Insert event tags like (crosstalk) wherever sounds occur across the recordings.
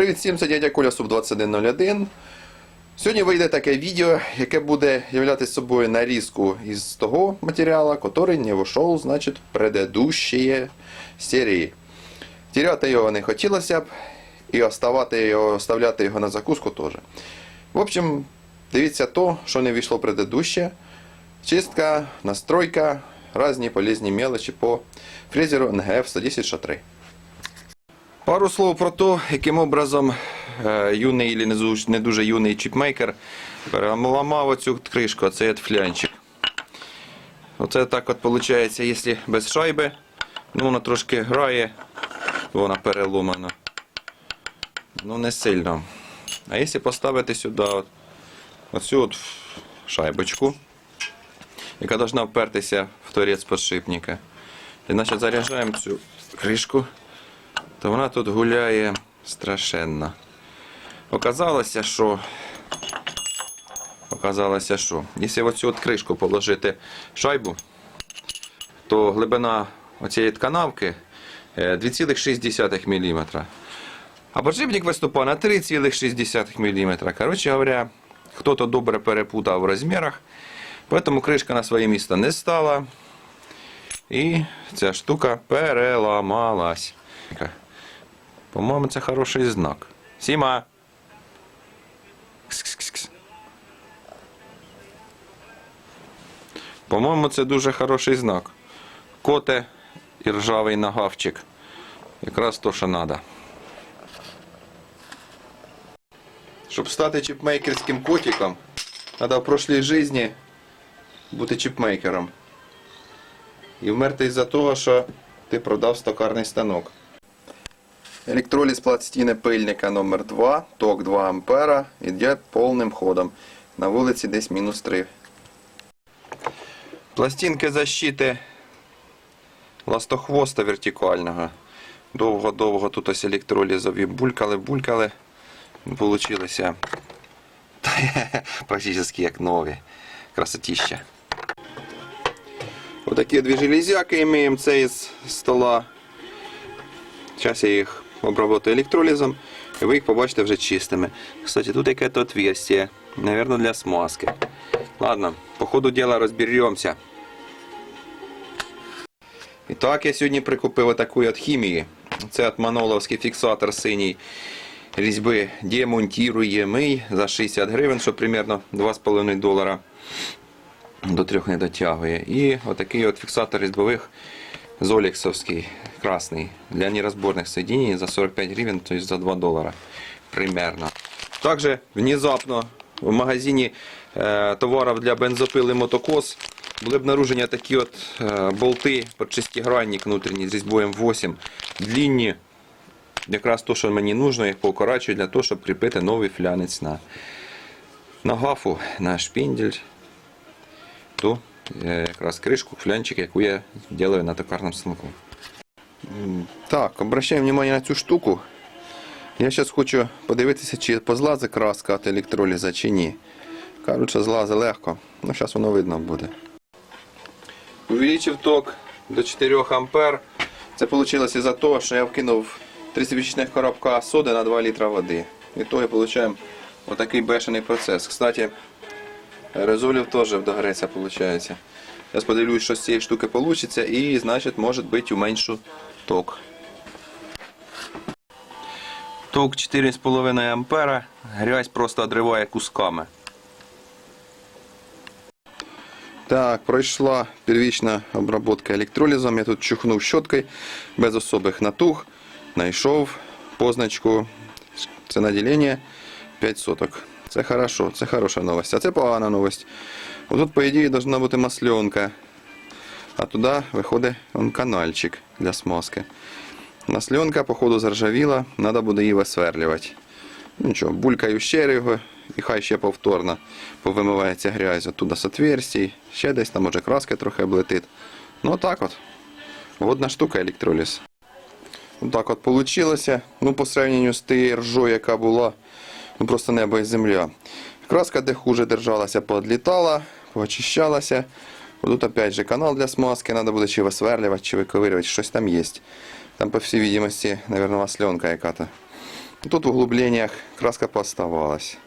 Привіт всім, це дядя Коля Суб 2101. Сьогодні вийде таке відео, яке буде являти собою нарізку із того матеріалу, який не вийшов, значить, в предыдущие серії. Теряти його не хотілося б, і його, оставляти його на закуску теж. В общем, дивіться то, що не вийшло в предыдуще. Чистка, настройка, різні полезні мелочі по фрезеру НГФ 110 Пару слов про те, яким образом е, юний і не дуже юний чіпмейкер переламав оцю кришку, оцей флянчик. Оце так от виходить, якщо без шайби, ну вона трошки грає, вона переломана. Ну не сильно. А якщо поставити сюди от, оцю от шайбочку, яка повинна впертися в торець подшипника. І значить заряджаємо цю кришку то вона тут гуляє страшенно. Оказалося, що. Оказалося, що. Якщо оцю от кришку положити шайбу, то глибина оцієї канавки е, 2,6 мм. А подшипник виступає на 3,6 мм. Коротше говоря, хто-то добре перепутав в розмірах, тому кришка на своє місце не стала. І ця штука переламалась. По-моєму, це хороший знак. Сіма. По-моєму, це дуже хороший знак. Коте і ржавий нагавчик. Якраз то, що треба. Щоб стати чіпмейкерським котиком, треба в прошлій житті бути чіпмейкером. І вмерти із-за того, що ти продав стокарний станок. Электролиз пластины пильника номер 2 ток 2 ампера, йде повним ходом. На вулиці десь мінус 3. Пластинки защити ластохвоста вертикального. Довго-довго тут ось електролізові булькали, булькали. Получилося (laughs) практично як нові. Красотища. Отакі дві железяки маємо це із стола. Зараз я їх обработаю електролізом, і ви їх побачите вже чистими. Кстати, тут яке-то отверстие, наверное, для смазки. Ладно, по ходу діла розберемося. І так, я сьогодні прикупив отаку от хімії. Це от маноловський фіксатор синій різьби демонтіруємий за 60 гривень, що примерно 2,5 долара до 3 не дотягує. І отакий от фіксатор різьбових Золіксовський, красний, для нерозборних соединений за 45 гривен, то есть за 2 доллара примерно. Также внезапно в магазині е, товарів для бензопили мотокос були обнаружені такі от е, болти шестигранник внутрішній з різьбою 8 длинні. Якраз то, що мені нужно, їх поукорачую для того, щоб кріпити новий флянець на, на гафу, на шпіндель ту якраз кришку, флянчик, яку я делаю на токарному станку. Так, обращаємо внимание на цю штуку. Я зараз хочу подивитися, чи позлазить краска від електроліза, чи ні. Кажуть, що злазить легко. Ну, зараз воно видно буде. Увеличив ток до 4 ампер. Це вийшло із-за того, що я вкинув 30 коробка соди на 2 літра води. І того отримуємо отакий бешений процес. Кстати, Резолів теж вдогреться, виходить. Зараз подивлюсь, що з цієї штуки вийде, і, значить, може бути уменшу ток. Ток 4,5 ампера. Грязь просто одриває кусками. Так, пройшла первічна обробка електролізом. Я тут чухнув щоткою без особих натуг. Знайшов позначку. Це наділення 5 соток. Це хорошо, це хороша новость. А це погана новость. Тут, по ідеї, повинна бути масленка. А туди виходить он канальчик для смазки. Масленка, походу, заржавіла, треба буде її висверлювати. Ну нічого, булькаю ще його, і хай ще повторно повимивається грязь оттуда з отверстій, ще десь там може краски трохи облетить. Ну так от. Водна штука електроліз. Так от получилося. Ну, по сравненню з тією ржою, яка була, ну просто небо і земля. Краска де хуже держалася, подлітала, поочищалася. Тут опять же канал для смазки, треба буде чи висверлювати, чи виковирювати, щось там є. Там, по всій видимості, наверное, масленка яка-то. Тут в углублениях краска поставалась.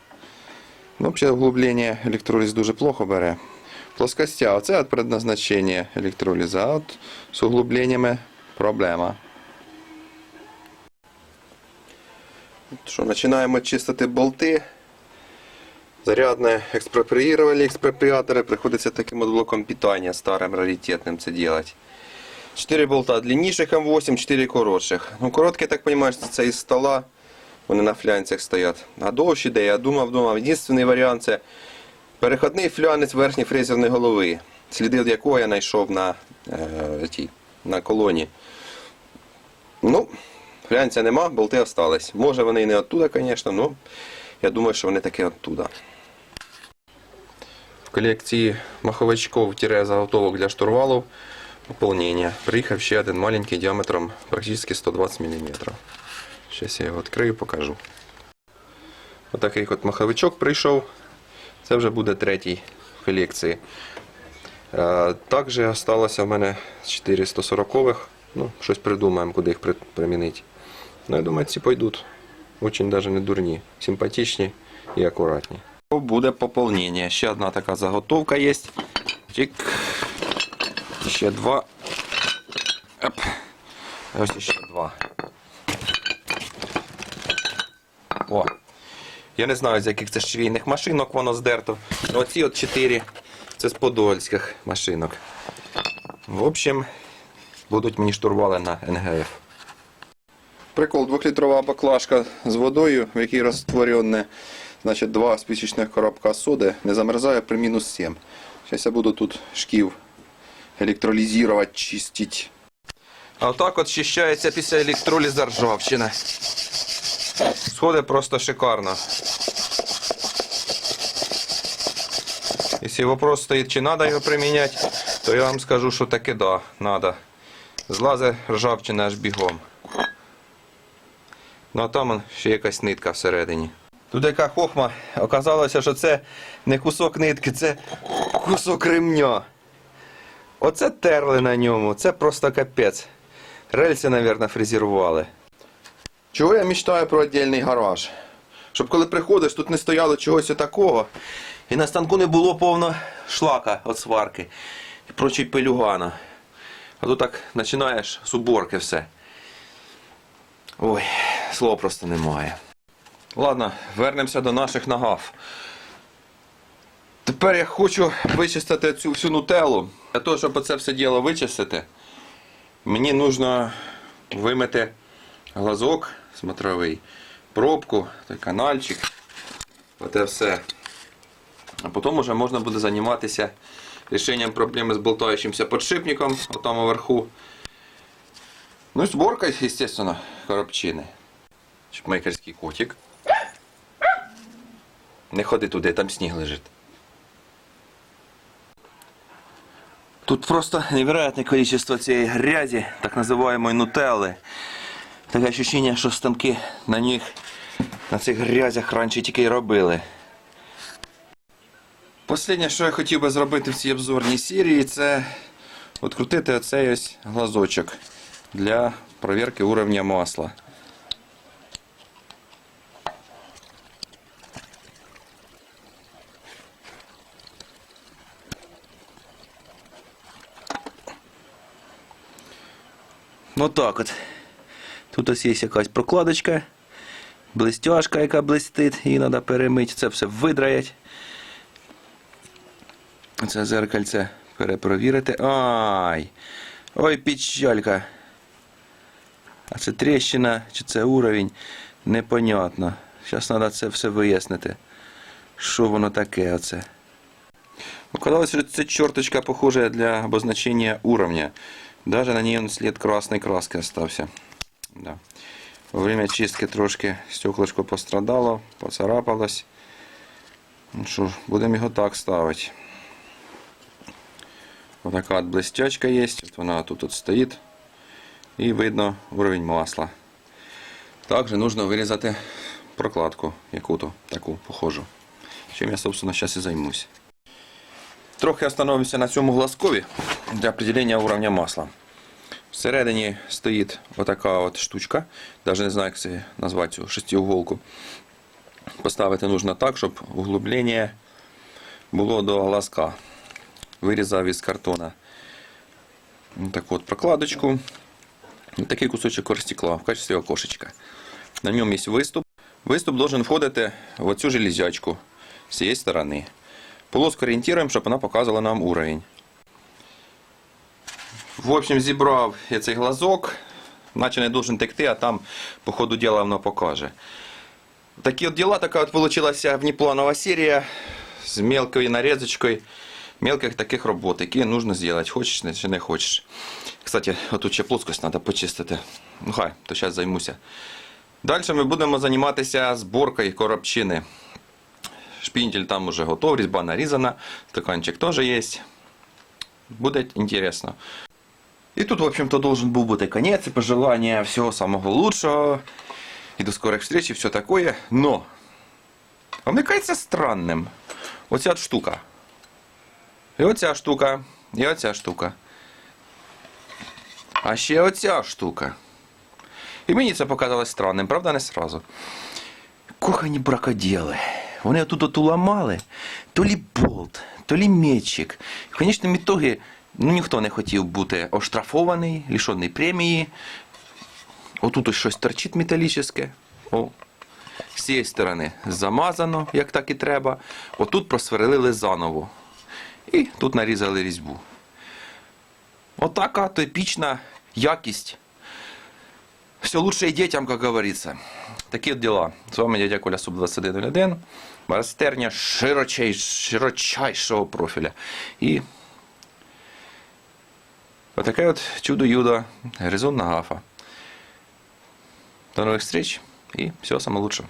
Ну, взагалі углублення електроліз дуже плохо бере. Плоскостя, оце от предназначення електроліза, а от з углубленнями проблема. Що, починаємо чистити болти. Зарядне експроприировали експроприаторы. Приходится таким вот блоком питания старым раритетным це делать. 4 болта длинніших М8, 4 коротших. Ну, короткі, так понимаешь, це із стола. Вони на флянцях стоять. А довші де, я думав, думав. Єдиний варіант це переходний флянець верхньої фрезерної голови. Сліди від якого я знайшов на, е, тій, на колоні. Ну, флянця нема, болти остались. Може вони і не оттуда, звісно, але я думаю, що вони таки оттуда. В колекції маховичков-заготовок для штурвалів поповнення. Приїхав ще один маленький діаметром практично 120 мм. Зараз я його відкрию, покажу. Отакий от маховичок прийшов. Це вже буде третій в колекції. Е, Також залишилося в мене 4 140-х. Ну, щось придумаємо, куди їх при- примінити. Ну, я думаю, ці пойдуть. Очень даже не дурні, симпатичні і акуратні. Буде поповнення. Ще одна така заготовка є. Чик. Ще два. Оп. Ось ще два. О. Я не знаю, з яких це швійних машинок воно здерто. Ну, оці от чотири це з подольських машинок. В общем, будуть мені штурвали на НГФ. Прикол, двохлітрова баклажка з водою, в якій розтворене значить, два спичечних коробка соди, не замерзає при мінус 7. Зараз я буду тут шків електролізувати, чистити. А отак от чищається після електроліза ржавчина. Сходить просто шикарно. Якщо вопрос стоїть, чи треба його приміняти, то я вам скажу, що таки да, треба. Злазе ржавчина аж бігом. Ну а там ще якась нитка всередині. Тут яка хохма, оказалося, що це не кусок нитки, це кусок ремня. Оце терли на ньому, це просто капець. Рельси, мабуть, фрезерували. Чого я мечтаю про віддільний гараж? Щоб коли приходиш, тут не стояло чогось такого. І на станку не було повно шлака від сварки і прочий пелюгана. А тут так починаєш з уборки все. Ой, слова просто немає. Ладно, вернемося до наших нагав. Тепер я хочу вичистити цю всю нутеллу. Для того, щоб це все діло вичистити, мені потрібно вимити глазок смотровий, пробку, той канальчик. Оте все. А потім вже можна буде займатися рішенням проблеми з болтаючимся подшипником, отам вверху. Ну і зборка, звісно, коробчини. Шпмейкерський котик. Не ходи туди, там сніг лежить. Тут просто невероятное количество цієї грязі, так називаємої нутелли. Таке ощущение, що станки на них, на цих грязях раніше тільки й робили. Останнє, що я хотів би зробити в цій обзорній серії, це відкрутити оцей ось глазочок для перевірки уровня масла. Отак от. Тут ось є якась прокладочка, блистяшка, яка блистить, її треба перемити, це все видраять. Це зеркальце перепровірити. Ай! Ой, печалька. А це тріщина, чи це уровень, непонятно. Зараз треба це все вияснити. Що воно таке оце. Оказалось, що це черточка похожа для обозначения уровня. Даже на ней он след красной краски остался. Да. Во время чистки трошки стеклышко пострадало, поцарапалось. Ну що ж, будемо його так ставити. Ось така от блестячка є, от вона тут от стоїть. І видно уровень масла. Також потрібно вирізати прокладку яку-то таку похожу. Чим я, собственно, зараз і займусь. Трохи остановимося на цьому глазкові для определення уровня масла. Всередині стоїть отака от штучка. Навіть не знаю, як це назвати цю шестиуголку. Поставити нужно так, щоб углублення було до глазка. Вирізав із картона таку от прокладочку. І такий кусочок оргстекла в качестві окошечка. На ньому є виступ. Виступ должен входити в оцю железячку з цієї сторони. Полоску орієнтуємо, щоб вона показувала нам уровень. В общем, зібрав я цей глазок, наче не должен текти, а там по ходу діла воно покаже. Такі от діла, така от получилася внепланова серія з мелкою нарізочкою мелких таких робот, які нужно зробити, хочеш чи не хочеш. Кстати, отут ще плоскость треба почистити. Ну хай, то зараз займуся. Далі ми будемо займатися зборкою коробчини. Шпінтель там уже готов, різьба нарізана, стаканчик теж є. Буде інтересно. І тут, в общем-то, должен був бути конець і пожелання всього самого лучшого. І до скорих встреч, і все такое. Но, а мені кажеться странним. Оця от штука. І оця штука, і оця штука. А ще оця штука. І мені це показалось странним, правда, не сразу. Кохані бракоділи. Вони отут оту ламали, то лі болт, то лі мечик. І в конечному ітогі ну, ніхто не хотів бути оштрафований, лишений премії. Отут ось щось торчить металічне. О. З цієї сторони замазано, як так і треба. Отут просверлили заново. І тут нарізали різьбу. Отака типічна якість. Все лучше и детям, как говорится. Такі діла. З вами дядя Коля Суб 2101. Майстерня широчайшого профіля. І отаке от чудо-юдо, резонна гафа. До нових встреч і всього самого лучшого.